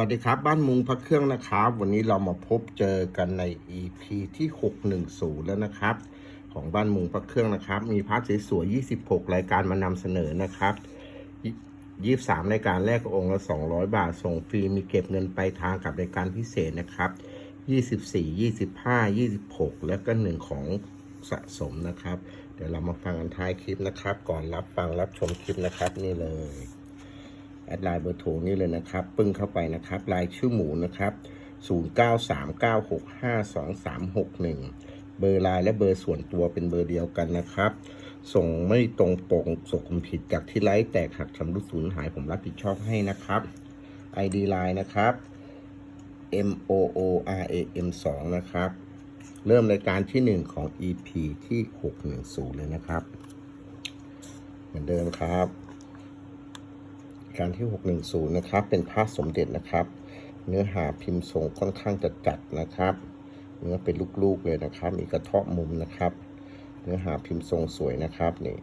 สวัสดีครับ บ้านมุงพระเครื่องนะครับ วันนี้เรามาพบเจอกันใน EP ที่ 610 แล้วนะครับ ของบ้านมุงพระเครื่องนะครับ มีพาร์ทสวยๆ26 รายการมานำเสนอนะครับ 23 รายการแรกองค์ละ 200 บาท ส่งฟรีมีเก็บเงินไปลายทางกับรายการพิเศษนะครับ 24 25 26 แล้วก็หนึ่งของสะสมนะครับ เดี๋ยวเรามาฟังกันท้ายคลิปนะครับ ก่อนรับฟังรับชมคลิปนะครับนี่เลย แอดไลน์เบอร์โทรนี่เลยนะครับ ปึ้งเข้าไปนะครับลายชื่อหมูนะครับ 0939652361 เบอร์ไลน์และเบอร์ส่วนตัวเป็นเบอร์เดียวกันนะครับ ส่งไม่ตรงปกส่งผิดจากที่ไลฟ์แตกหักชำรุดสูญหายผมรับผิดชอบให้นะครับ ID ไลน์นะครับ M O O R A M 2นะครับ เริ่มรายการที่ 1 ของ EP ที่ 610 เลยนะครับ เหมือนเดิมครับ การที่ 610 นะครับ เป็นพระสมเด็จนะครับ เนื้อหาพิมพ์ทรงค่อนข้างจะจัดนะครับ เนื้อเป็นลูกๆเลยนะครับ มีกระเทาะมุมนะครับ เนื้อหาพิมพ์ทรงสวยนะครับนี่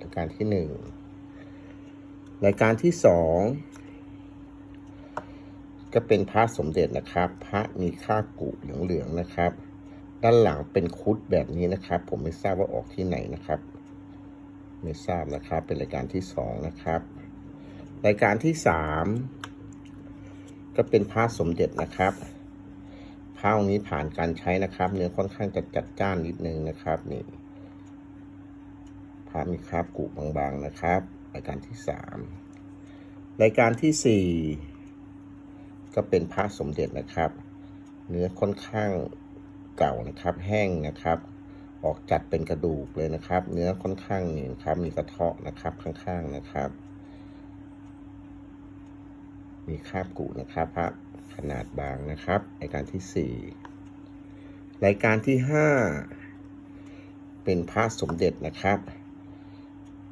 รายการที่หนึ่งรายการที่สองก็เป็นพระสมเด็จนะครับ พระมีค่ากุเหลืองๆนะครับ ด้านหลังเป็นคุดแบบนี้นะครับ ผมไม่ทราบว่าออกที่ไหนนะครับ ไม่ทราบนะครับ เป็นรายการที่สองนะครับ รายการที่สามก็เป็นพระสมเด็จนะครับพระองค์นี้ผ่านการใช้นะครับ เนื้อค่อนข้างจะจัดจ้านนิดนึงนะครับนี่พระมีคราบกุบางๆนะครับ รายการที่สามรายการที่สี่ก็เป็นพระสมเด็จนะครับ เนื้อค่อนข้างเก่านะครับ แห้งนะครับ ออกจัดเป็นกระดูกเลยนะครับ เนื้อค่อนข้างนี่ครับ มีกระเทาะนะครับข้างๆนะครับ มีคาบกุนะครับพระขนาดบางนะครับรายการที่สี่รายการที่ห้าเป็นพระสมเด็จนะครับ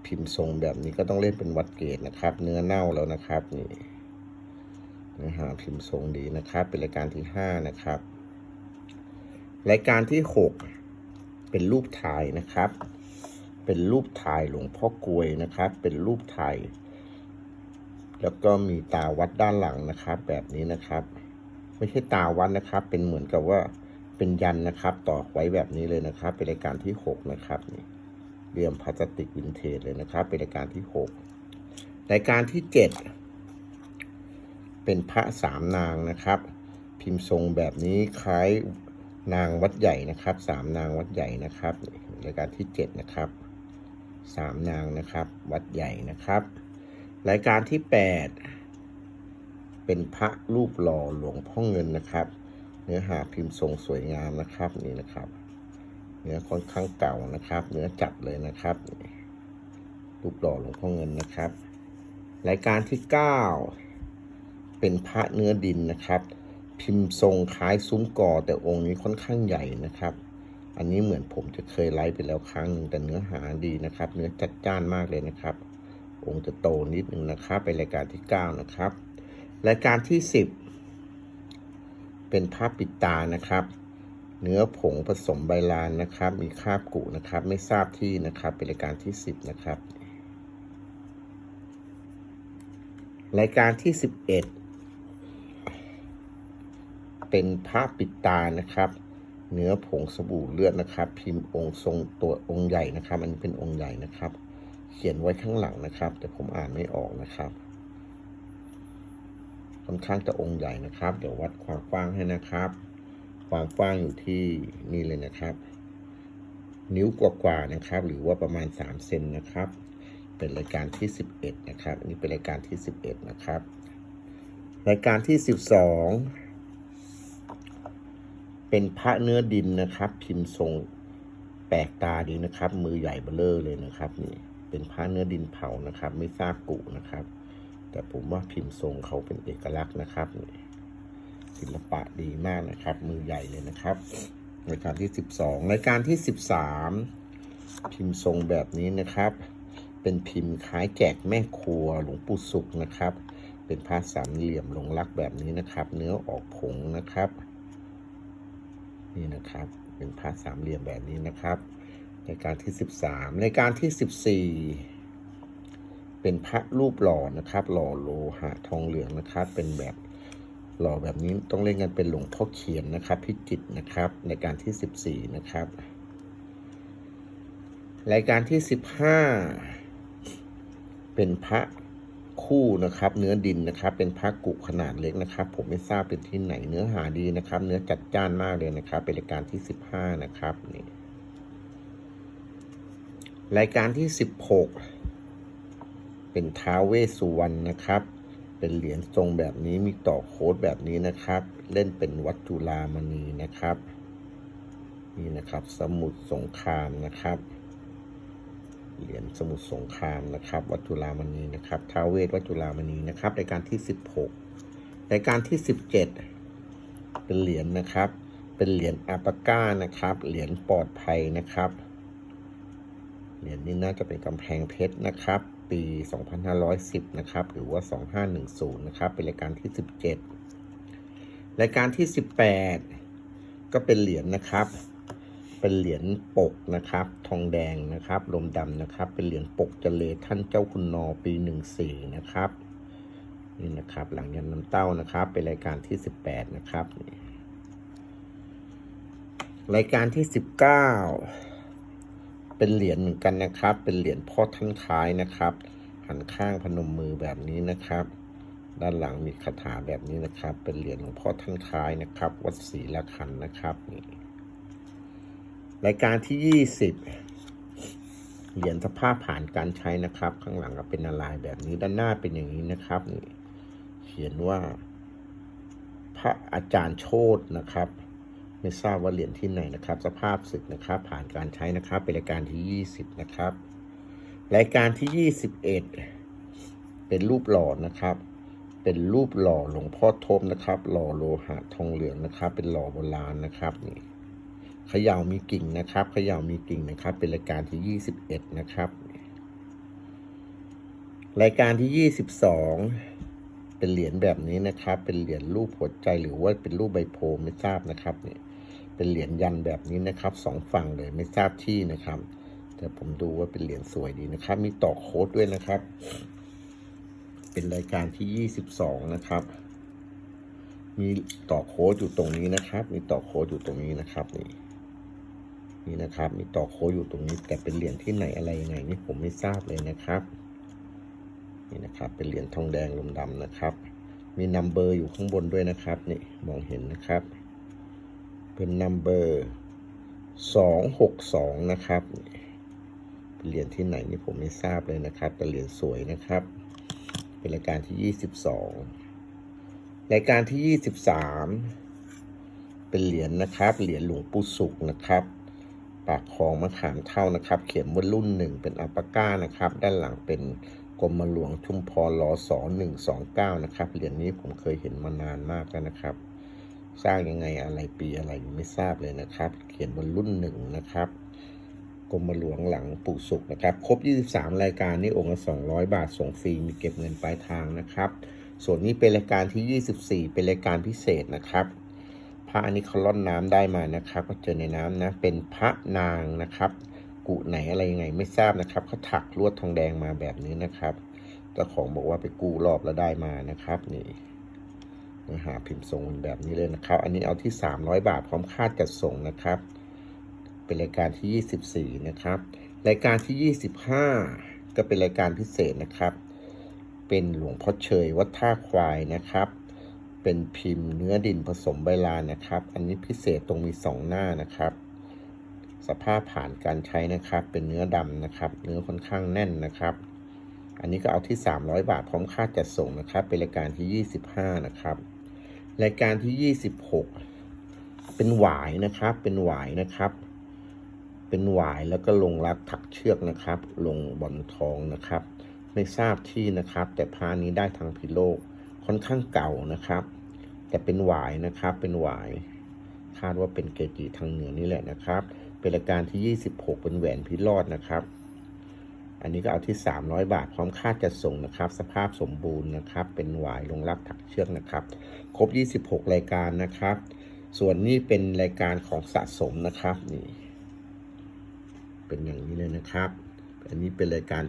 พิมพ์ทรงแบบนี้ก็ต้องเล่นเป็นวัดเกตนะครับ เนื้อเน่าแล้วนะครับนี่เนื้อหาพิมพ์ทรงดีนะครับ เป็นรายการที่ห้านะครับ รายการที่หกเป็นรูปถ่ายนะครับ เป็นรูปถ่ายหลวงพ่อกลวยนะครับ เป็นรูปถ่าย แล้วก็มีตาวัดด้านหลังนะครับ แบบนี้นะครับ ไม่ใช่ตาวัดนะครับ เป็นเหมือนกับว่าเป็นยันนะครับต่อไว้แบบนี้เลยนะครับ เป็นรายการที่หกนะครับนี่เรียมพลาสติกวินเทจเลยนะครับ เป็นรายการที่หกรายการที่เจ็ดเป็นพระสามนางนะครับ พิมพ์ทรงแบบนี้คล้ายนางวัดใหญ่นะครับสามนางวัดใหญ่นะครับรายการที่เจ็ดนะครับสามนางนะครับ วัดใหญ่นะครับ รายการที่ 8 เป็นพระรูปหล่อหลวงพ่อเงินนะครับ เนื้อหาพิมพ์ทรงสวยงามนะครับนี่นะครับ เนื้อค่อนข้างเก่านะครับ เนื้อจัดเลยนะครับ รูปหล่อหลวงพ่อเงินนะครับ รายการที่ 9 เป็นพระเนื้อดินนะครับ พิมพ์ทรงคล้ายซุ้มก่อแต่องค์นี้ค่อนข้างใหญ่นะครับอันนี้เหมือนผมจะเคยไลฟ์ไปแล้วครั้งหนึ่งแต่เนื้อหาดีนะครับ เนื้อจัดจ้านมากเลยนะครับ องค์จะโตนิดนึงนะครับ เป็นรายการที่ 9 นะครับ รายการที่ 10 เป็นภาพปิดตานะครับ เนื้อผงผสมใบลานนะครับ มีคราบกุนะครับ ไม่ทราบที่นะครับ เป็นรายการที่ 10 นะครับ รายการที่ 11 เป็นภาพปิดตานะครับเนื้อผงสบู่เลือดนะครับ พิมพ์องค์ทรงตัวองค์ใหญ่นะครับ อันนี้เป็นองค์ใหญ่นะครับ เขียนไว้ข้างหลังนะครับ แต่ผมอ่านไม่ออกนะครับ ค่อนข้างจะองค์ใหญ่นะครับ เดี๋ยววัดความกว้างให้นะครับ ความกว้างอยู่ที่นี่เลยนะครับ นิ้วกว่าๆนะครับ หรือว่าประมาณ3เซนนะครับ เป็นรายการที่ 11 นะครับนนี้เป็นรายการที่ 11 นะครับ รายการที่ 12 เป็นพระเนื้อดินนะครับ พิมพ์ทรงแปลกตาดีนะครับ มือใหญ่เบ้อร่อเลยนะครับนี่ เป็นผ้าเนื้อดินเผานะครับ ไม่ทราบกุนะครับ แต่ผมว่าพิมพ์ทรงเขาเป็นเอกลักษณ์นะครับศิลปะดีมากนะครับ มือใหญ่เลยนะครับรายการที่ 12รายการที่ 13 พิมพ์ทรงแบบนี้นะครับ เป็นพิมพ์คล้ายแจกแม่ครัวหลวงปู่สุขนะครับ เป็นผ้าสามเหลี่ยมลงรักแบบนี้นะครับ เนื้อออกผงนะครับ นี่นะครับ เป็นผ้าสามเหลี่ยมแบบนี้นะครับ รายการที่ 13รายการที่ 14 เป็นพระรูปหล่อนะครับ หล่อโลหะทองเหลืองนะครับ เป็นแบบหล่อแบบนี้ต้องเล่นกันเป็นหลวงพ่อเขียนนะครับ พิจิตนะครับ ในการที่สิบสี่นะครับ รายการที่สิบห้าเป็นพระคู่นะครับ เนื้อดินนะครับ เป็นพระกุขนาดเล็กนะครับ ผมไม่ทราบเป็นที่ไหนเนื้อหาดีนะครับ เนื้อจัดจ้านมากเลยนะครับ เป็นรายการที่สิบห้านะครับนี่ รายการที่สิบหกเป็นท้าเวสุวรรณนะครับ เป็นเหรียญทรงแบบนี้มีต่อโค้ดแบบนี้นะครับ เล่นเป็นวัตถุลามณีนะครับ นี่นะครับสมุดสงครามนะครับ เหรียญสมุทรสงครามนะครับ วัตถุรามณีนะครับท้าเวทวัตถุรามณีนะครับรายการที่ 16รายการที่ 17 เป็นเหรียญนะครับ เป็นเหรียญอาปาก้านะครับ เหรียญปลอดภัยนะครับ เหรียญนี้น่าจะเป็นกำแพงเพชรนะครับ ปี 2510 นะครับ หรือว่า 2510 นะครับ เป็นรายการที่ 17 รายการที่ 18 ก็เป็นเหรียญนะครับ เป็นเหรียญปกนะครับ ทองแดงนะครับ ลมดำนะครับ เป็นเหรียญปกเจเลท่านเจ้าคุณนอปีหนึ่งสี่นะครับ นี่นะครับ หลังยันน้ำเต้านะครับ เป็นรายการที่สิบแปดนะครับ รายการที่สิบ เป็นเหรียญเหมือนกันนะครับ เป็นเหรียญพ่อท่านคล้ายนะครับ หันข้างพนมมือแบบนี้นะครับ ด้านหลังมีคาถาแบบนี้นะครับ เป็นเหรียญหลวงพ่อท่านคล้ายนะครับ วัดศรีละคันนะครับนี่รายการที่20เหรียญสภาพผ่านการใช้นะครับ ข้างหลังก็เป็นอะไรแบบนี้ด้านหน้าเป็นอย่างนี้นะครับนี่เขียนว่า พระอาจารย์โชตนะครับ ไม่ทราบว่าเหรียญที่ไหนนะครับ สภาพศึกนะครับ ผ่านการใช้นะครับ เป็นรายการที่ 20 นะครับ รายการที่ 21 เป็นรูปหล่อนะครับ เป็นรูปหล่อหลวงพ่อทบนะครับ หล่อโลหะทองเหลืองนะครับ เป็นหล่อโบราณนะครับนี่เขย่ามีกิ่งนะครับเขย่ามีกิ่งนะครับ เป็นรายการที่ 21 นะครับ รายการที่ 22เป็นเหรียญแบบนี้นะครับ เป็นเหรียญรูปหัวใจหรือว่าเป็นรูปใบโพไม่ทราบนะครับเนี่ย เป็นเหรียญยันแบบนี้นะครับสองฝั่งเลยไม่ทราบที่นะครับ แต่ผมดูว่าเป็นเหรียญสวยดีนะครับ มีต่อโค้ดด้วยนะครับ เป็นรายการที่ 22 นะครับ มีต่อโค้ดอยู่ตรงนี้นะครับ มีต่อโค้ดอยู่ตรงนี้นะครับนี่นี่นะครับ มีต่อโค้ดอยู่ตรงนี้ แต่เป็นเหรียญที่ไหนอะไรยังไงนี่ผมไม่ทราบเลยนะครับ นี่นะครับ เป็นเหรียญทองแดงลมดำนะครับ มีนัมเบอร์อยู่ข้างบนด้วยนะครับ นี่มองเห็นนะครับ เป็นนัมเบอร์สองหกสองนะครับเหรียญที่ไหนนี่ผมไม่ทราบเลยนะครับ แต่เหรียญสวยนะครับ เป็นรายการที่ยี่สิบสองรายการที่ยี่สิบสามเป็นเหรียญนะครับ เหรียญหลวงปู่สุขนะครับ ปากคลองมะขามเท่านะครับ เขียนว่ารุ่นหนึ่งเป็นอัลปาก้านะครับ ด้านหลังเป็นกรมหลวงชุมพรลศหนึ่งสองเก้านะครับ เหรียญนี้ผมเคยเห็นมานานมากแล้วนะครับ สร้างยังไงอะไรปีอะไรไม่ทราบเลยนะครับ เขียนบนรุ่นหนึ่งนะครับกรมหลวงหลังปู่สุขนะครับ ครบ 23 รายการนี่องค์ละ200 บาทส่งฟรีมีเก็บเงินปลายทางนะครับ ส่วนนี้เป็นรายการที่ 24 เป็นรายการพิเศษนะครับพระอันนี้เขาล่อนน้ำได้มานะครับ ก็เจอในน้ำนะเป็นพระนางนะครับ กุไหนอะไรยังไงไม่ทราบนะครับเขาถักลวดทองแดงมาแบบนี้นะครับเจ้าของบอกว่าไปกู้รอบแล้วได้มานะครับนี่ นื้อหาพิมพ์ทรงแบบนี้เลยนะครับ อันนี้เอาที่ 300 บาทพร้อมค่าจัดส่งนะครับ เป็นรายการที่ 24 นะครับ รายการที่ 25 ก็เป็นรายการพิเศษนะครับ เป็นหลวงพ่อเชยวัดท่าควายนะครับ เป็นพิมพ์เนื้อดินผสมใบลานนะครับ อันนี้พิเศษตรงมีสองหน้านะครับ สภาพผ่านการใช้นะครับ เป็นเนื้อดำนะครับ เนื้อค่อนข้างแน่นนะครับอันนี้ก็เอาที่ 300 บาทพร้อมค่าจัดส่งนะครับ เป็นรายการที่ 25 นะครับ รายการที่ 26 เป็นหวายนะครับ เป็นหวายนะครับ เป็นหวายแล้วก็ลงรักถักเชือกนะครับ ลงบอลทองนะครับ ไม่ทราบที่นะครับ แต่พานี้ได้ทางพิโลกค่อนข้างเก่านะครับ แต่เป็นหวายนะครับ เป็นหวาย คาดว่าเป็นเกจิทางเหนือนี่แหละนะครับ เป็นรายการที่ 26 เป็นแหวนพิรอดนะครับ อันนี้ก็เอาที่ 300 บาทพร้อมค่าจัดส่งนะครับ สภาพสมบูรณ์นะครับ เป็นหวายลงรักถักเชือกนะครับ ครบ 26 รายการนะครับ ส่วนนี้เป็นรายการของสะสมนะครับนี่เป็นอย่างนี้เลยนะครับ อันนี้เป็นรายการ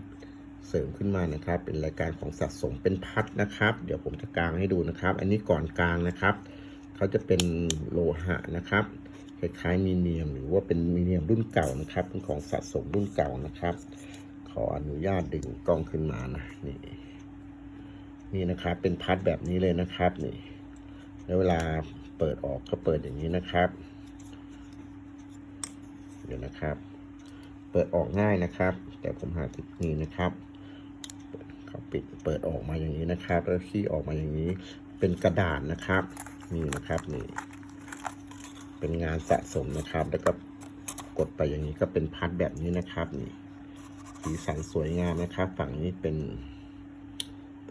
เสริมขึ้นมานะครับ เป็นรายการของสะสมเป็นพัดนะครับ เดี๋ยวผมจะกลางให้ดูนะครับ อันนี้ก่อนกลางนะครับเขาจะเป็นโลหะนะครับคล้ายๆมีเนียมหรือว่าเป็นมีเนียมรุ่นเก่านะครับ เป็นของสะสมรุ่นเก่านะครับ ออนุญาตดึงกล้องขึ้นมานะนี่นี่นะครับ เป็นพัดแบบนี้เลยนะครับ นี่แล้วเวลาเปิดออกก็เปิดอย่างนี้นะครับ เดี๋ยวนะครับ เปิดออกง่ายนะครับ แต่ผมหาทิปนี้นะครับเขาปิดเปิดออกมาอย่างนี้นะครับ แล้วขี้ออกมาอย่างนี้ เป็นกระดาษนะครับ นี่นะครับนี่ เป็นงานสะสมนะครับ แล้วก็กดไปอย่างนี้ก็เป็นพัดแบบนี้นะครับนี่ สีสันสวยงามนะครับ ฝั่งนี้เป็น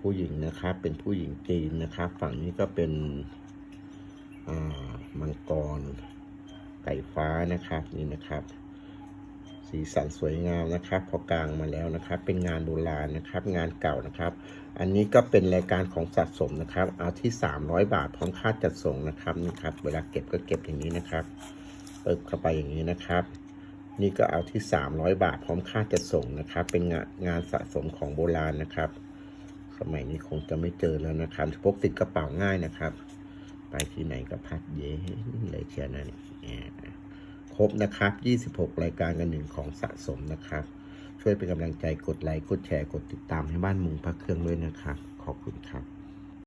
ผู้หญิงนะครับ เป็นผู้หญิงจีนนะครับ ฝั่งนี้ก็เป็นมังกรไก่ฟ้านะครับนี่นะครับ สีสันสวยงามนะครับ พอกลางมาแล้วนะครับ เป็นงานโบราณนะครับ งานเก่านะครับ อันนี้ก็เป็นรายการของสะสมนะครับ เอาที่ 300 บาทพร้อมค่าจัดส่งนะครับนี่ครับ เวลาเก็บก็เก็บอย่างนี้นะครับเปิดเข้าไปอย่างนี้นะครับ นี่ก็เอาที่ 300 บาทพร้อมค่าจัดส่งนะครับ เป็นงานงานสะสมของโบราณนะครับ สมัยนี้คงจะไม่เจอแล้วนะครับพกติดกระเป๋าง่ายนะครับ ไปที่ไหนก็พัดเย็นเลยเชียวนะนี่ครบนะครับ 26 รายการกันหนึ่งของสะสมนะครับ ช่วยเป็นกำลังใจกดไลค์กดแชร์กดติดตามให้บ้านมุงพระเครื่องด้วยนะครับ ขอบคุณครับ